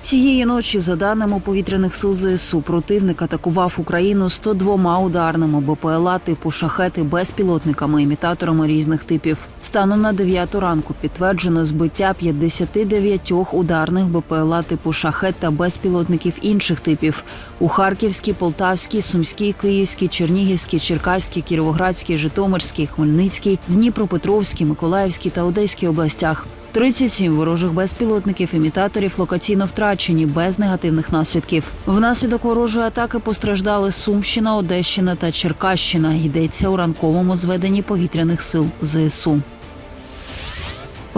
Цієї ночі, за даними повітряних сил ЗСУ, противник атакував Україну 102 ударними БПЛА типу шахети безпілотниками, імітаторами різних типів. Станом на 9 ранку підтверджено збиття 59 ударних БПЛА типу шахет та безпілотників інших типів у Харківській, Полтавській, Сумській, Київській, Чернігівській, Черкаській, Кіровоградській, Житомирській, Хмельницькій, Дніпропетровській, Миколаївській та Одеській областях. 37 ворожих безпілотників імітаторів локаційно втрачені без негативних наслідків. Внаслідок ворожої атаки постраждали Сумщина, Одещина та Черкащина. Йдеться у ранковому зведенні повітряних сил ЗСУ.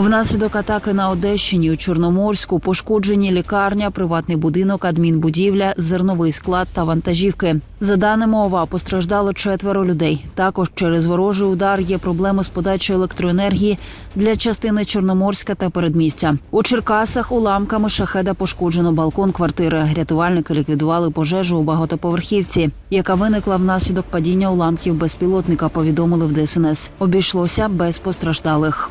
Внаслідок атаки на Одещині у Чорноморську пошкоджені лікарня, приватний будинок, адмінбудівля, зерновий склад та вантажівки. За даними ОВА, постраждало четверо людей. Також через ворожий удар є проблеми з подачею електроенергії для частини Чорноморська та передмістя. У Черкасах уламками шахеда пошкоджено балкон квартири. Рятувальники ліквідували пожежу у багатоповерхівці, яка виникла внаслідок падіння уламків безпілотника. Повідомили в ДСНС. Обійшлося без постраждалих.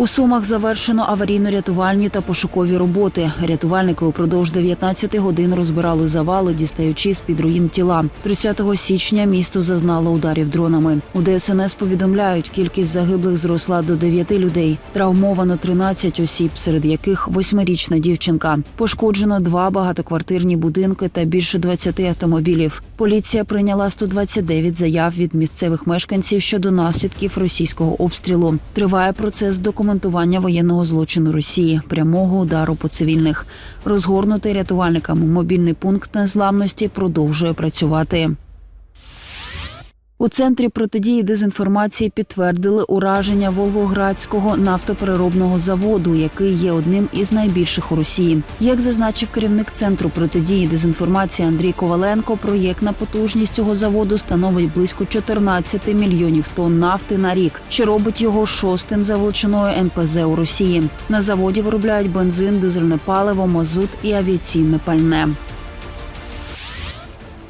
У Сумах завершено аварійно-рятувальні та пошукові роботи. Рятувальники упродовж 19 годин розбирали завали, дістаючи з під руїн тіла. 30 січня місто зазнало ударів дронами. У ДСНС повідомляють, кількість загиблих зросла до 9 людей. Травмовано 13 осіб, серед яких восьмирічна дівчинка. Пошкоджено два багатоквартирні будинки та більше 20 автомобілів. Поліція прийняла 129 заяв від місцевих мешканців щодо наслідків російського обстрілу. Триває процес документування воєнного злочину Росії, прямого удару по цивільних. Розгорнутий рятувальниками мобільний пункт незламності продовжує працювати. У центрі протидії дезінформації підтвердили ураження Волгоградського нафтопереробного заводу, який є одним із найбільших у Росії. Як зазначив керівник центру протидії дезінформації Андрій Коваленко, проєктна потужність цього заводу становить близько 14 мільйонів тонн нафти на рік, що робить його шостим за величиною НПЗ у Росії. На заводі виробляють бензин, дизельне паливо, мазут і авіаційне пальне.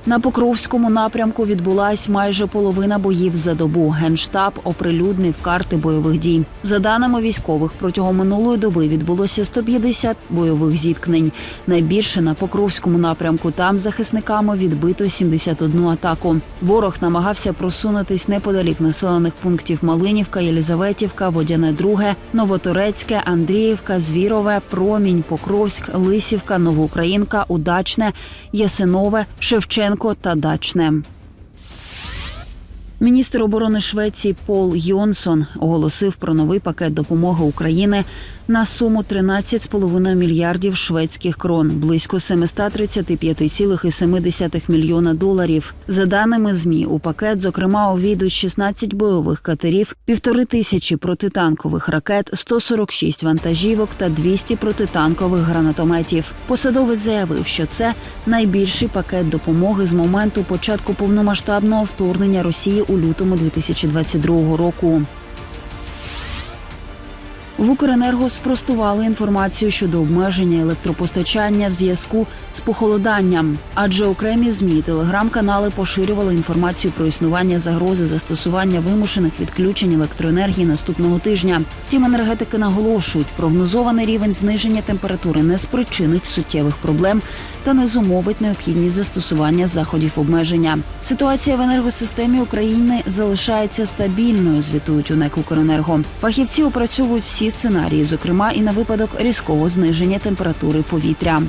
На Покровському напрямку відбулась майже половина боїв за добу. Генштаб оприлюднив карти бойових дій. За даними військових, протягом минулої доби відбулося 150 бойових зіткнень. Найбільше на Покровському напрямку. Там захисниками відбито 71 атаку. Ворог намагався просунутись неподалік населених пунктів Малинівка, Єлізаветівка, Водяне Друге, Новоторецьке, Андріївка, Звірове, Промінь, Покровськ, Лисівка, Новоукраїнка, Удачне, Ясинове, Шевченко та Дачне. Міністр оборони Швеції Пол Йонсон оголосив про новий пакет допомоги України на суму 13,5 мільярдів шведських крон, близько 735,7 мільйона доларів. За даними змі, у пакет зокрема увійдуть 16 бойових катерів, півтори тисячі протитанкових ракет, 146 вантажівок та 200 протитанкових гранатометів. Посадовець заявив, що це найбільший пакет допомоги з моменту початку повномасштабного вторгнення Росії у лютому 2022 року. В Укренерго спростували інформацію щодо обмеження електропостачання в зв'язку з похолоданням, адже окремі змі телеграм-канали поширювали інформацію про існування загрози застосування вимушених відключень електроенергії наступного тижня. Втім, енергетики наголошують, прогнозований рівень зниження температури не спричинить суттєвих проблем та не зумовить необхідність застосування заходів обмеження. Ситуація в енергосистемі України залишається стабільною. Звітують у НЕК «Укренерго». Фахівці опрацьовують всі сценарії, зокрема і на випадок різкого зниження температури повітря.